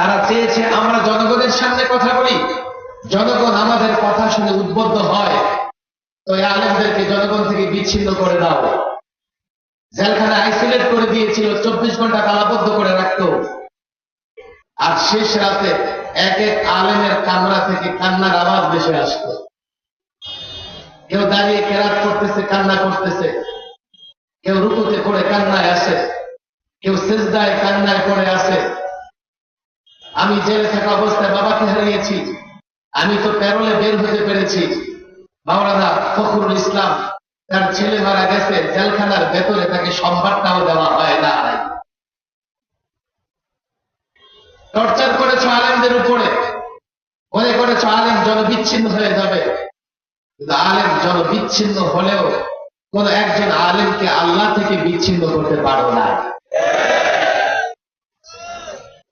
তারা চেয়েছে আমরা জনগণের সামনে কথা বলি। জনগণ আমাদের কথা শুনে উদ্বুদ্ধ হয়। তো এই আলেমদেরকে জনগণ থেকে বিচ্ছিন্ন করে দাও। জেলখানে আইসোলেট করে দিয়েছিল, চব্বিশ ঘণ্টা তালাবদ্ধ করে রাখতো। আর শেষ রাতে এক এক আলেমের কামরা থেকে কান্নার আওয়াজ ভেসে আসতো। কেউ দাঁড়িয়ে কেরাত করতেছে, কান্না করতেছে। কেউ রুকুতে করে কান্নায় আসে। কেউ সেজদায় কান্নায় করে আসে। আমি জেলে থাকা অবস্থায় বাবাকে হারিয়েছি। আমি তো প্যারোলে বের হতে পেরেছি। মাওলানা ফখরুল ইসলাম তার ছেলে মারা গেছে, জেলখানার ভেতরে তাকে সম্বাদটাও দেওয়া হয় না। টর্চার করেছ আলেমদের উপরে। মনে করেছ আলেম জনবিচ্ছিন্ন হয়ে যাবে। কিন্তু আলেম জনবিচ্ছিন্ন হলেও কোন একজন আলেমকে আল্লাহ থেকে বিচ্ছিন্ন করতে পারো না।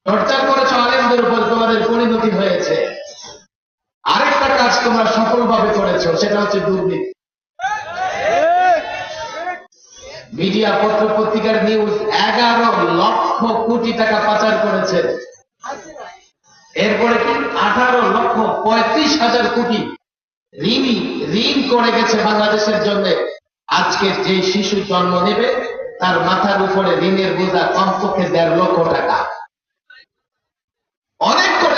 টর্চার করেছ আলেমদের উপর তোমাদের পরিণতি হয়েছে। আরেকটা কাজ তোমরা সফলভাবে করেছ, সেটা হচ্ছে দুর্নীতি। মিডিয়া পত্র পত্রিকার নিউজ এগারো লক্ষ কোটি টাকা পাচার করেছে। এরপরে কি? আঠারো লক্ষ পঁয়ত্রিশ হাজার কোটি ঋণই, ঋণ করে গেছে বাংলাদেশের জন্য। আজকে যে শিশু জন্ম নেবে, তার মাথার উপরে ঋণের বোঝা কমপক্ষে দেড় লক্ষ টাকা।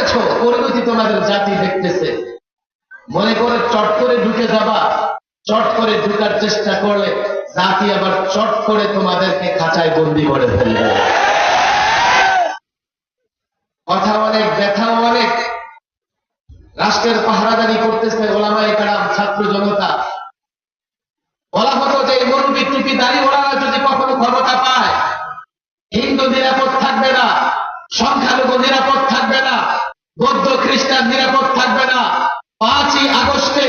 করেছ পরিণতি তোমাদের জাতি দেখতেছে। মনে করে চট করে ঢুকে যাবা, চট করে ঢুকার চেষ্টা করলে জাতি আবার চট করে তোমাদেরকে খাঁচায় বন্দি করে ফেলবে। কথা অনেক, ব্যথাও অনেক। রাষ্ট্রের পাহারাদারি করতেছে ওলামা একরাম ছাত্র জনতা। বলা হতো যে মরুবি টুপি দাঁড়িয়ে ওরা যদি কখনো ক্ষমতা পায় হিন্দু নিরাপদ থাকবে না সংখ্যালঘু নিরাপদ থাকবে না বৌদ্ধ খ্রিস্টান নিরাপদ থাকবে না। পাঁচই আগস্টে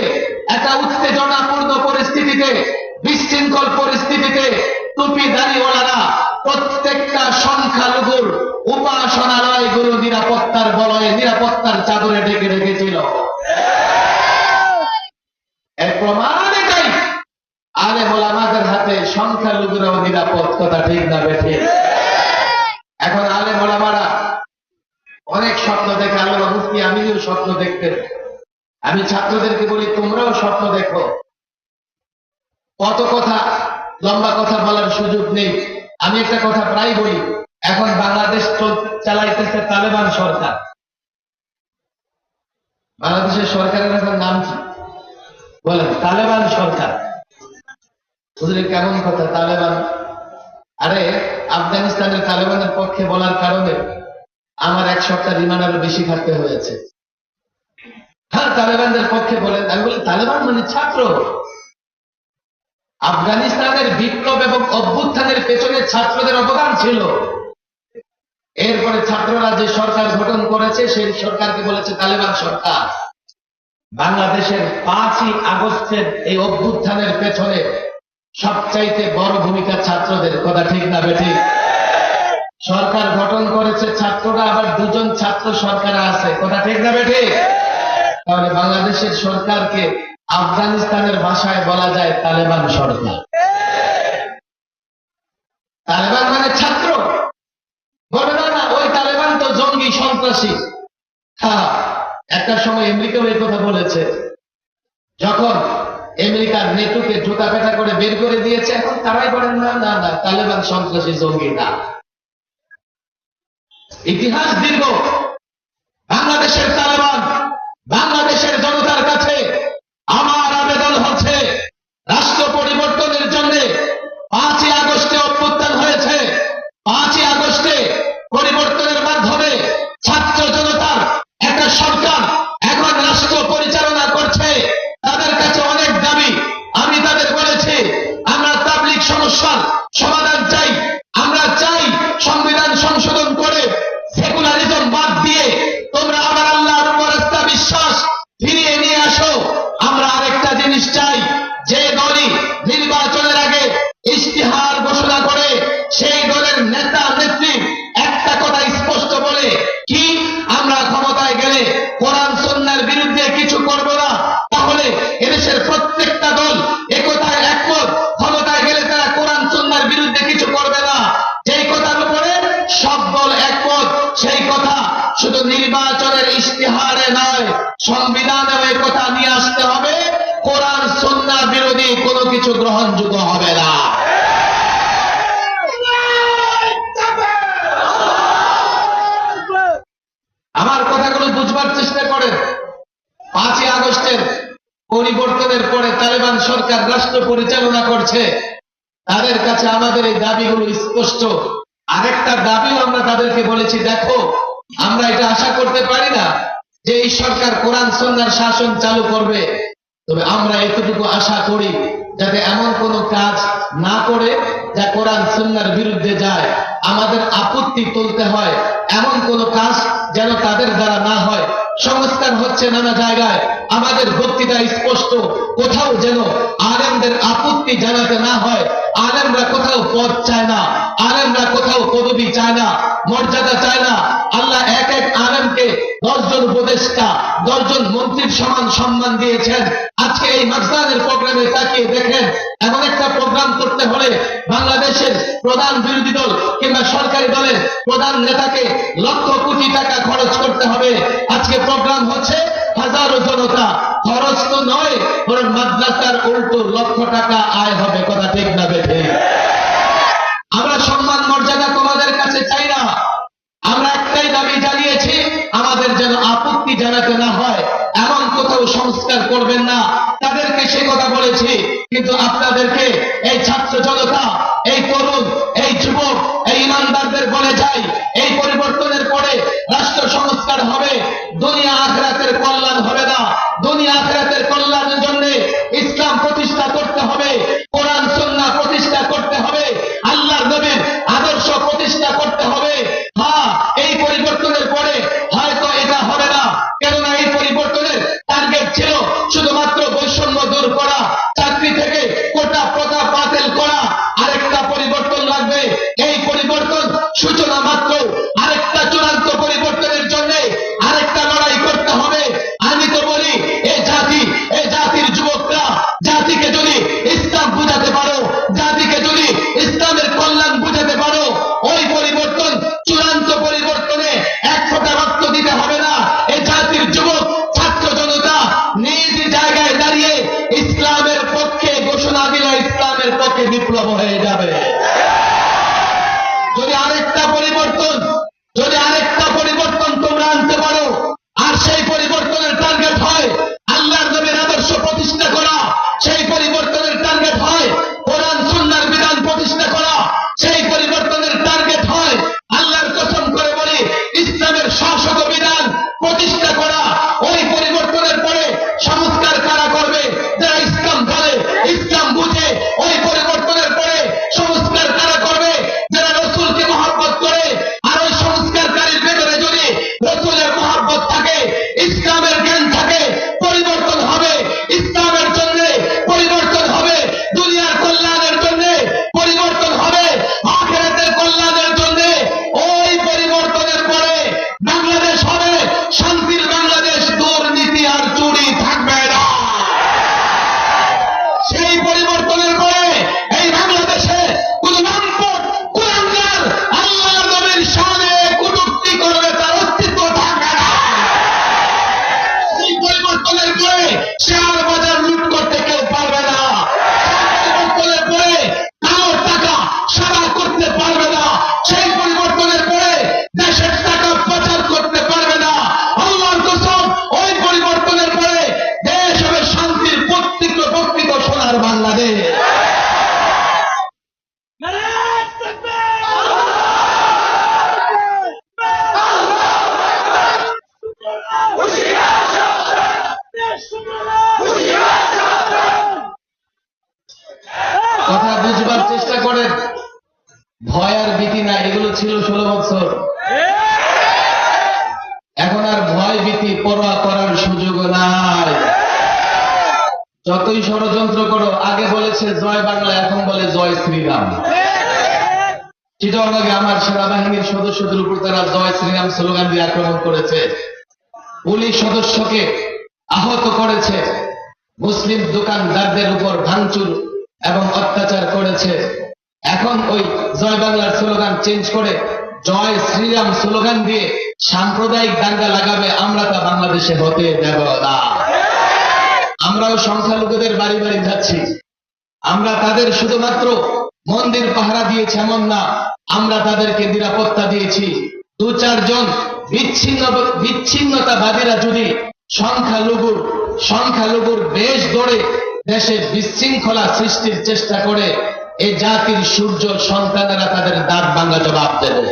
একটা উত্তেজনাপূর্ণ পরিস্থিতিতে, বিশৃঙ্খল পরিস্থিতিতে টুপি দাঁড়িওয়ালারা প্রত্যেকটা সংখ্যালঘুর উপাসনালয়গুলো নিরাপত্তার বলয়ে, নিরাপত্তার চাদরে ডেকে রেখেছিল। এর প্রমাণ এটাই। আলে মোলামাদের হাতে সংখ্যালঘুরাও নিরাপদ, কথা ঠিক না বেঠে এখন আলে মোলামারা অনেক স্বপ্ন দেখে আল্লাহ মুফতি আমিও স্বপ্ন দেখতেন আমি ছাত্রদেরকে বলি, তোমরাও স্বপ্ন দেখো। কত কথা, লম্বা কথা বলার সুযোগ নেই। আমি একটা কথা প্রায় বলি, এখন বাংলাদেশ চালাইতেছে তালেবান সরকার। বাংলাদেশের সরকারের এখন নাম কি? বলেন, তালেবান সরকার। বুঝলি কেমন কথা, তালেবান? আরে, আফগানিস্তানের তালেবানের পক্ষে বলার কারণে আমার এক সপ্তাহ রিমান্ড আরও বেশি খাটতে হয়েছে। হ্যাঁ তালেবানদের পক্ষে বলেন, আমি বলি, তালেবান মানে ছাত্র। আফগানিস্তানের বিপ্লব এবং অভ্যুত্থানের পেছনে ছাত্রদের অবদান ছিল। এরপরে ছাত্ররা যে সরকার গঠন করেছে, সেই সরকারকে বলেছে তালেবান সরকার। বাংলাদেশের পাঁচই আগস্টের এই অভ্যুত্থানের পেছনে সবচাইতে বড় ভূমিকা ছাত্রদের, কথা ঠিক না বেঠিক সরকার গঠন করেছে ছাত্ররা, আবার দুজন ছাত্র সরকার আছে, কথা ঠিক না বেঠিক তাহলে বাংলাদেশের সরকারকে আফগানিস্তানের ভাষায় বলা যায় তালেবান সরকার। তালেবান মানে ছাত্র। বলে না ওই তালেবান তো জঙ্গি, সন্ত্রাসী। হ্যাঁ একটা সময় আমেরিকাও এই কথা বলেছে। যখন আমেরিকার নেটুকে জুতা পেটা করে বের করে দিয়েছে, এখন তারাই বলেন, না না না, তালেবান সন্ত্রাসী, জঙ্গি না। ইতিহাস দীর্ঘ। বাংলাদেশের তালেবান বাংলাদেশের জনতার নির্বাচনের ইশতেহারে নয় সংবিধানে ওই কথা নিয়ে আসতে হবে, কোরআন সন্না বিরোধী কোনো কিছু গ্রহণযোগ্য হবে না। আমার কথাগুলো বুঝবার চেষ্টা করেন। পাঁচই আগস্টের পরিবর্তনের পরে তালেবান সরকার রাষ্ট্র পরিচালনা করছে। তাদের কাছে আমাদের এই দাবিগুলো স্পষ্ট। আরেকটা দাবিও আমরা তাদেরকে বলেছি, দেখো আমরা এটা আশা করতে পারি না যে এই সরকার কোরআন সন্ন্যার শাসন চালু করবে। তবে আমরা এতটুকু আশা করি যাতে এমন কোন কাজ না করে যা কোরআন সন্ন্যার বিরুদ্ধে যায়। আমাদের আপত্তি তুলতে হয়। এমন কোন কাজ যেন তাদের দ্বারা না হয়। সংস্কার হচ্ছে নানা জায়গায়। আমাদের বক্তৃতা স্পষ্ট। কোথাও যেন আলেমদের আপত্তি জানাতে না হয়। আলেমরা কোথাও পদ চায় না। আলেমরা কোথাও পদবি চায় না। মর্যাদা চায় না। আল্লাহ এক এক আলেমকে দশজন উপদেষ্টা, দশজন মন্ত্রীর সমান সম্মান দিয়েছেন। আজকে এই মাকসানের প্রোগ্রামে তাকিয়ে দেখেন, এমন একটা প্রোগ্রাম করতে হলে বাংলাদেশের প্রধান বিরোধী প্রধান নেতাকে লক্ষ কোটি টাকা খরচ করতে হবে। আজকে প্রোগ্রাম হচ্ছে হাজারো জনতা। খরচ তো নয়, বরং মাদ্রাসার উল্টো লক্ষ টাকা আয় হবে, কথা ঠিক না বেঠে? আমরা সম্মান মর্যাদা তোমাদের কাছে চাই না। আমরা একটাই দাবি জানিয়েছি, আমাদের যেন আপত্তি জানাতে না হয়, এমন কোথাও সংস্কার করবেন না। তাদেরকে সে কথা বলেছি, কিন্তু আপনাদেরকে এই ছাত্র জনতা, এই তরুণ চিটাগাঙ্গে আমার সেনাবাহিনীর সদস্যদের উপর তারা জয় শ্রীরাম স্লোগান দিয়ে আক্রমণ করেছে। পুলিশ সদস্যকে আহত করেছে। মুসলিম দোকানদারদের উপর ভাঙচুর এবং অত্যাচার করেছে। এখন ওই জয় বাংলার স্লোগান চেঞ্জ করে জয় শ্রীরাম স্লোগান দিয়ে সাম্প্রদায়িক দাঙ্গা লাগাবে, আমরা তা বাংলাদেশে হতে দেব না। আমরাও সংখ্যালঘুদের বাড়ি বাড়ি যাচ্ছি। আমরা তাদের শুধুমাত্র মন্দির পাহারা দিয়েছি এমন না। আমরা তাদেরকে নিরাপত্তা দিয়েছি। দু চারজন বিচ্ছিন্ন বিচ্ছিন্নতাবাদীরা যদি সংখ্যালঘুর সংখ্যালঘুর বেশ ধরে দেশে বিশৃঙ্খলা সৃষ্টির চেষ্টা করে এই জাতির সূর্য সন্তানেরা তাদের দাঁত ভাঙা জবাব দেবে।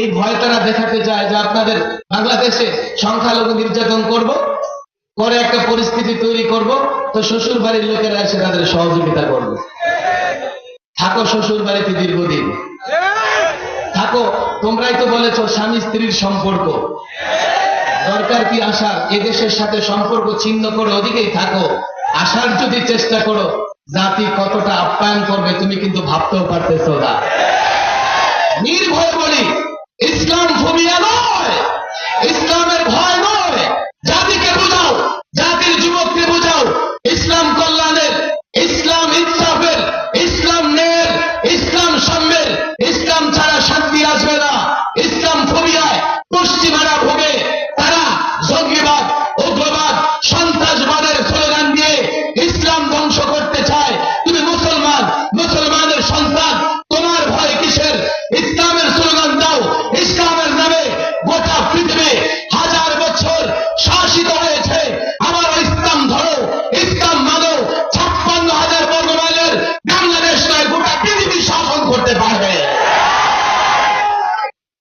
এই ভয় তারা দেখাতে চায় যে আপনাদের বাংলাদেশে সংখ্যালঘু নির্যাতন করব, পরে একটা পরিস্থিতি তৈরি করব, তো শ্বশুর বাড়ির লোকেরা এসে তাদের সহযোগিতা করবে। থাকো শ্বশুর বাড়িতে দীর্ঘদিন। থাকো, তোমরাই তো বলেছ স্বামী স্ত্রীর সম্পর্ক। দরকার কি আসার এদেশের সাথে সম্পর্ক ছিন্ন করে ওদিকেই থাকো। আসার যদি চেষ্টা করো, জাতি কতটা আপ্যায়ন করবে তুমি কিন্তু ভাবতেও পারতেছো না। নির্ভয় বলি, ইসলাম ফোবিয়া নয়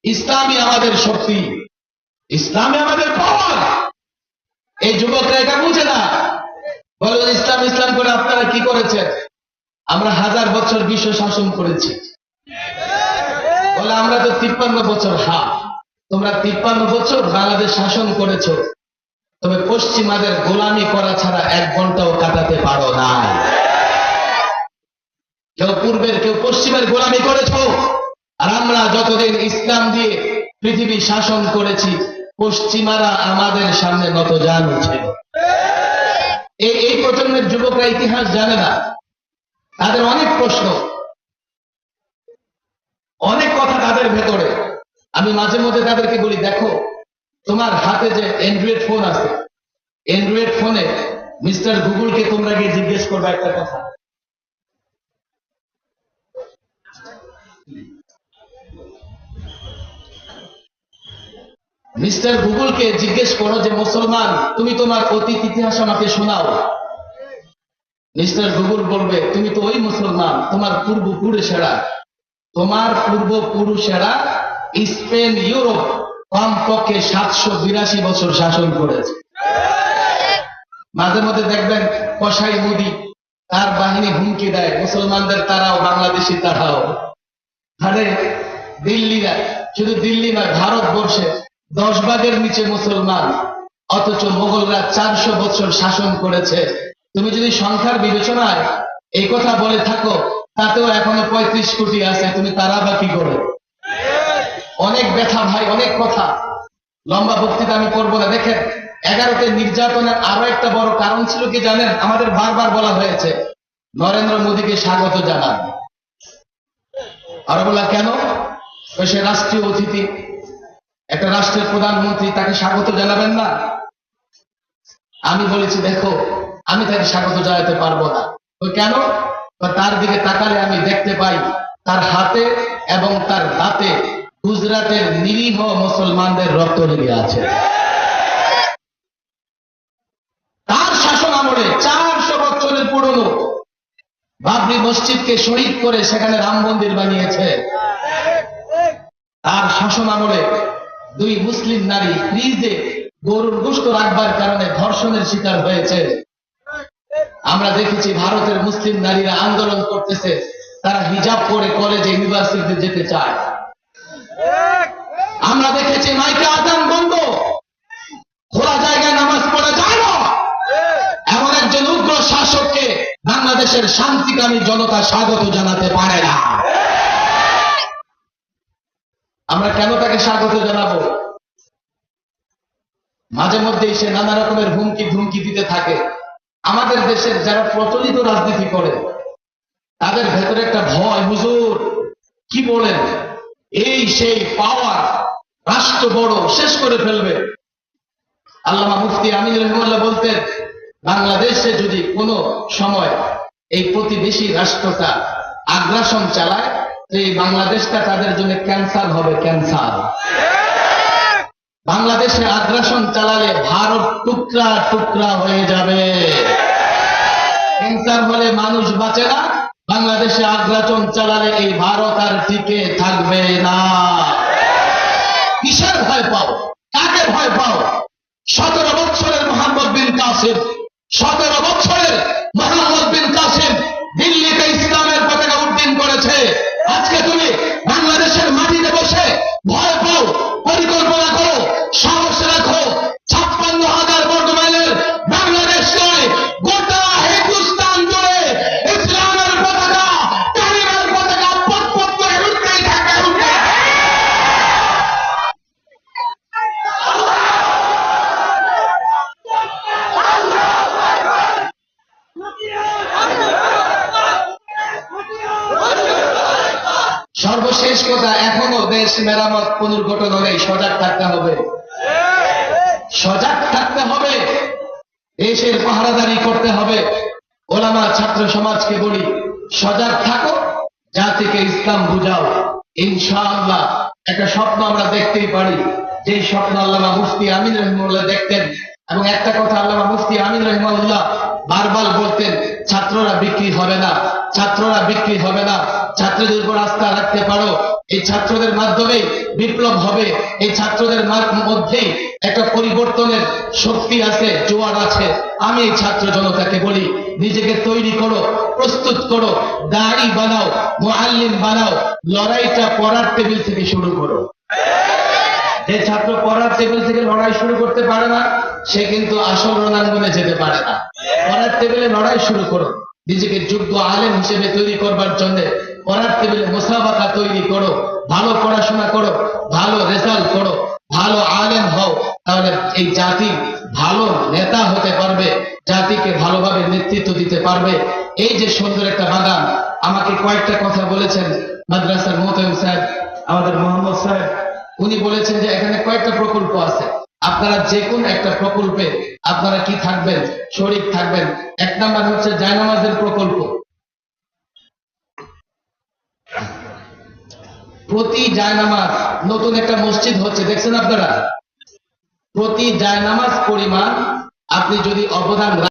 ইসলামই আমাদের শক্তি। ইসলামই আমাদের পাওয়ার এই যুবকরা এটা বুঝে না। বলো, ইসলাম ইসলাম করে আপনারা কি করেছেন? আমরা হাজার বছর বিশ্ব শাসন করেছি। বলে, আমরা তো তিপ্পান্ন বছর হা তোমরা তিপ্পান্ন বছর বাংলাদেশ শাসন করেছ। তবে পশ্চিমাদের গোলামি করা ছাড়া এক ঘন্টাও কাটাতে পারো না কেউ পূর্বের, কেউ পশ্চিমের গোলামি করেছ। আর আমরা যতদিন ইসলাম দিয়ে পৃথিবী শাসন করেছি, পশ্চিমারা আমাদের সামনে নত উঠে। এই এই প্রজন্মের যুবকরা ইতিহাস জানে না। তাদের অনেক প্রশ্ন। অনেক কথা তাদের ভেতরে। আমি মাঝে মধ্যে তাদেরকে বলি, দেখো, তোমার হাতে যে অ্যান্ড্রয়েড ফোন আছে অ্যান্ড্রয়েড ফোনে মিস্টার গুগলকে তোমরা গিয়ে জিজ্ঞেস করবে একটা কথা। মিস্টার গুগলকে জিজ্ঞেস করো যে, মুসলমান, তুমি তোমার অতীত ইতিহাস আমাকে শোনাও। মিস্টার গুগল বলবে, তুমি তো ওই মুসলমান, তোমার পূর্বপুরুষেরা তোমার পূর্বপুরুষেরা স্পেন, ইউরোপ, কমপক্ষে সাতশো বিরাশি বছর শাসন করেছে। মাঝে মধ্যে দেখবেন কসাই মুদি তার বাহিনী হুমকি দেয়, মুসলমানদের তারাও, বাংলাদেশি তারাও। আরে, দিল্লিরা, শুধু দিল্লি নয়, ভারতবর্ষে দশ ভাগের নিচে মুসলমান, অথচ মোগলরা চারশো বছর শাসন করেছে। তুমি যদি সংখ্যার বিবেচনায় এই কথা বলে থাকো, তাতেও এখনও পঁয়ত্রিশ কোটি আছে, তুমি তারা বা কি করে। অনেক ব্যথা ভাই, অনেক কথা। লম্বা বক্তৃতা আমি করব না। দেখেন, এগারোতে নির্যাতনের আরও একটা বড় কারণ ছিল কি জানেন? আমাদের বারবার বলা হয়েছে, নরেন্দ্র মোদীকে স্বাগত জানান। আর বলা কেন? সে রাষ্ট্রীয় অতিথি। একটা রাষ্ট্রের প্রধানমন্ত্রী তাকে স্বাগত জানাবেন না? আমি বলেছি, দেখো, আমি তাকে স্বাগত জানাতে পারব না। কেন? তার দিকে তাকালে আমি দেখতে পাই, তার হাতে এবং তার দাঁতে গুজরাটের নিরীহ মুসলমানদের রক্ত লেগে আছে। তার শাসন আমলে চারশো বছরের পুরনো বাবরি মসজিদকে শহীদ করে সেখানে রাম মন্দির বানিয়েছে। তার শাসন আমলে দুই মুসলিম নারী ফ্রিজে গরুর গোস্ত রাখবার কারণে ধর্ষণের শিকার হয়েছে। আমরা দেখেছি ভারতের মুসলিম নারীরা আন্দোলন করতেছে, তারা হিজাব পরে কলেজে, ইউনিভার্সিটিতে যেতে চায়। আমরা দেখেছি মাইকে আদান বন্ধ। খোলা জায়গায় নামাজ পড়া যায় না। এমন একজন উগ্র শাসককে বাংলাদেশের শান্তিকামী জনতা স্বাগত জানাতে পারে না। আমরা কেন স্বাগত জানাব। মাঝে মধ্যেই সে নানা রকমের হুমকি ধুমকি দিতে থাকে। আমাদের দেশের যারা প্রচলিত রাজনীতি করে, তাদের ভেতরে একটা ভয়, হুজুর, কি বলেন? এই সেই পাওয়ার রাষ্ট্র বড়, শেষ করে ফেলবে। আল্লামা মুফতি আমিন রহমুল্লাহ বলতেন, বাংলাদেশে যদি কোনো সময় এই প্রতিবেশী রাষ্ট্রটা আগ্রাসন চালায় এই বাংলাদেশটা তাদের জন্য ক্যান্সার হবে ক্যান্সার। বাংলাদেশে আগ্রাসন চালালে ভারত টুকরা টুকরা হয়ে যাবে। ক্যান্সার হলে মানুষ বাঁচে না, বাংলাদেশে আগ্রাসন চালালে এই ভারত আর টিকে থাকবে না। কিসের ভয় পাও? কাকে ভয় পাও? সতেরো বছরের মোহাম্মদ বিন কাসিম, সতেরো বছরের সর্বশেষ কথা, এখনও দেশ মেরামত পুনর্গঠন হলে সজাগ থাকতে হবে। সজাগ থাকতে হবে। দেশের পাহারাদারি করতে হবে। ওলামা ছাত্র সমাজকে বলি, সজাগ থাকো, জাতিকে ইসলাম বুঝাও। ইনশাআল্লাহ, একটা স্বপ্ন আমরা দেখতেই পারি। যে স্বপ্ন আল্লামা মুফতি আমিন রহিমুল্লাহ দেখতেন। এবং একটা কথা আল্লামা মুফতি আমিন রহিমুল্লাহ বারবার বলতেন, ছাত্ররা বিক্রি হবে না। ছাত্ররা বিক্রি হবে না। ছাত্রদের উপর আস্থা রাখতে পারো। এই ছাত্রদের মাধ্যমে বিপ্লব হবে। এই ছাত্রদের মা- মধ্যেই একটা পরিবর্তনের শক্তি আছে, জোয়ার আছে। আমি এই ছাত্র জনতাকে বলি, নিজেকে তৈরি করো, প্রস্তুত করো, দাড়ি বানাও, মোয়াল্লিম বানাও, লড়াইটা পড়ার টেবিল থেকে শুরু করো। যে ছাত্র পড়ার টেবিল থেকে লড়াই শুরু করতে পারে না, সে কিন্তু আসল রণাঙ্গনে যেতে পারে না। পড়ার টেবিলে লড়াই শুরু করো। নিজেকে যোগ্য আলেম হিসেবে তৈরি করবার জন্য পড়ার টেবিলে মোসাবাকা তৈরি করো, ভালো পড়াশোনা করো, ভালো রেজাল্ট করো, ভালো আলেম হও, তাহলে এই জাতি ভালো নেতা হতে পারবে, জাতিকে ভালোভাবে নেতৃত্ব দিতে পারবে। এই যে সুন্দর একটা বাগান, আমাকে কয়েকটা কথা বলেছেন মাদ্রাসার মোহতম সাহেব, আমাদের মোহাম্মদ সাহেব, উনি বলেছেন যে এখানে কয়েকটা প্রকল্প আছে। আপনারা যে কোন একটা প্রকল্পে আপনারা কি থাকবেন? শরীর থাকবেন। এক নাম্বার হচ্ছে জায়নামাজের প্রকল্প। প্রতি জায়নামাজ, নতুন একটা মসজিদ হচ্ছে, দেখছেন আপনারা? প্রতি জায়নামাজ পরিমাণ আপনি যদি অবদান